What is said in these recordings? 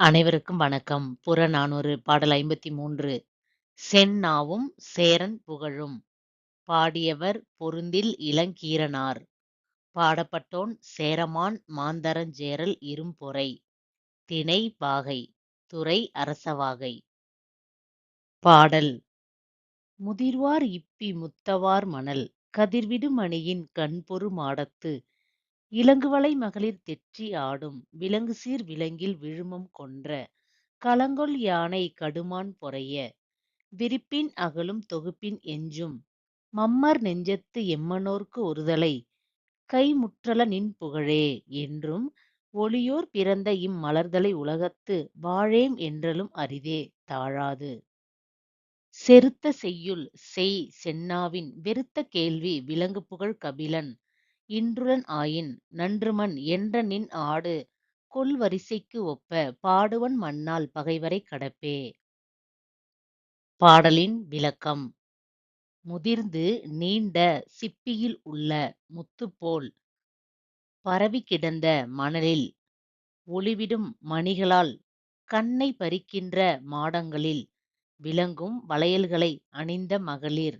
அனைவருக்கும் வணக்கம். புறநானூறு பாடல் 53 செந்நாவும் சேரன் புகழும். பாடியவர் பொருந்தில் இளங்கீரனார். பாடப்பட்டோன் சேரமான் மாந்தரஞ்சேரல் இரும்பொறை. திணை பாகை. துறை அரசவாகை. பாடல் முதிர்வார் இப்பி முத்தவார் மணல் கதிர்விடு மணியின் கண்பொரு மாடத்து இலங்குவளை மகளிர் தெற்றி ஆடும் விலங்குசீர் விலங்கில் விழுமம் கொன்ற கலங்கொல் யானை கடுமான் பொறைய விரிப்பின் அகலும் தொகுப்பின் எஞ்சும் மம்மர் நெஞ்சத்து எம்மனோர்க்கு ஒருதலை கைமுற்றல நின் புகழே என்றும் ஒளியோர் பிறந்த இம் மலர்தலை உலகத்து வாழேம் என்றலும் அரிதே தாழாது. செருத்த செய்யுள் செய் செந்நாவின் வெறுத்த கேள்வி விலங்குபுகழ் கபிலன் இன்றுளன் ஆயின் நன்றுமன் என்ற நின் ஆடு கொல்வரிசைக்கு ஒப்ப பாடுவன் மண்ணால் பகைவரைக் கடப்பே. பாடலின் விளக்கம் முதிர்ந்து நீண்ட சிப்பியில் உள்ள முத்துப்போல் பரவிக் கிடந்த மணலில் ஒளிவிடும் மணிகளால் கண்ணைப் பறிக்கின்ற மாடங்களில் விளங்கும் வளையல்களை அணிந்த மகளிர்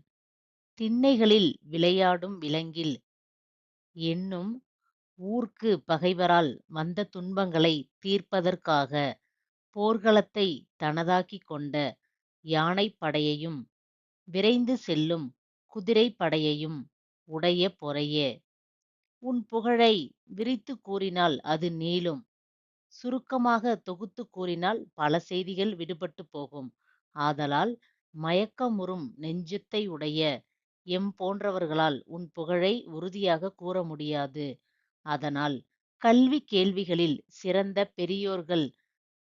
திண்ணைகளில் விளையாடும் விலங்கில் என்னும் ஊர்க்குப் பகைவரால் வந்த துன்பங்களைத் தீர்ப்பதற்காக போர்க்களத்தைத் தனதாக்கிக் கொண்ட யானைப் படையையும் விரைந்து செல்லும் குதிரைப் படையையும் உடைய பொறைய! உன் புகழை விரித்துக் கூறினால் அது நீளும். சுருக்கமாகத் தொகுத்துக் கூறினால் பல செய்திகள் விடுபட்டுப் போகும். ஆதலால் மயக்கமுறும் நெஞ்சத்தை உடைய எம் போன்றவர்களால் உன் புகழை உறுதியாக கூற முடியாது. அதனால் கல்வி கேள்விகளில் சிறந்த பெரியோர்கள்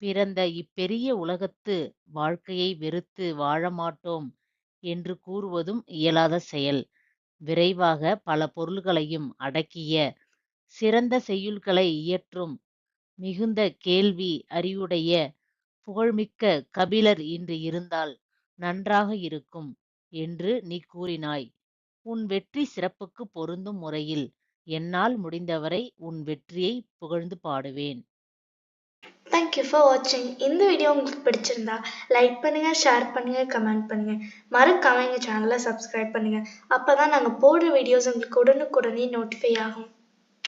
பிறந்த இப்பெரிய உலகத்து வாழ்க்கையை வெறுத்து வாழமாட்டோம் என்று கூறுவதும் இயலாத செயல். விரைவாக பல பொருள்களையும் அடக்கிய சிறந்த செய்யுள்களை இயற்றும் மிகுந்த கேள்வி அறிவுடைய புகழ்மிக்க கபிலர் இன்று இருந்தால் நன்றாக இருக்கும் என்று நீ கூறினாய். உன் வெற்றி சிறப்புக்குப் பொருந்தும் முறையில் என்னால் முடிந்தவரை உன் வெற்றியைப் புகழ்ந்து பாடுவேன். தேங்க் யூ ஃபார் வாட்சிங் இந்த வீடியோ உங்களுக்கு பிடிச்சிருந்தா லைக் பண்ணுங்க ஷேர் பண்ணுங்க கமெண்ட் பண்ணுங்க மறக்காம எங்கள் சேனலை சப்ஸ்கிரைப் பண்ணுங்க அப்பதான் நாங்க போடுற வீடியோஸ் உங்களுக்கு உடனுக்குடனே நோட்டிஃபை ஆகும்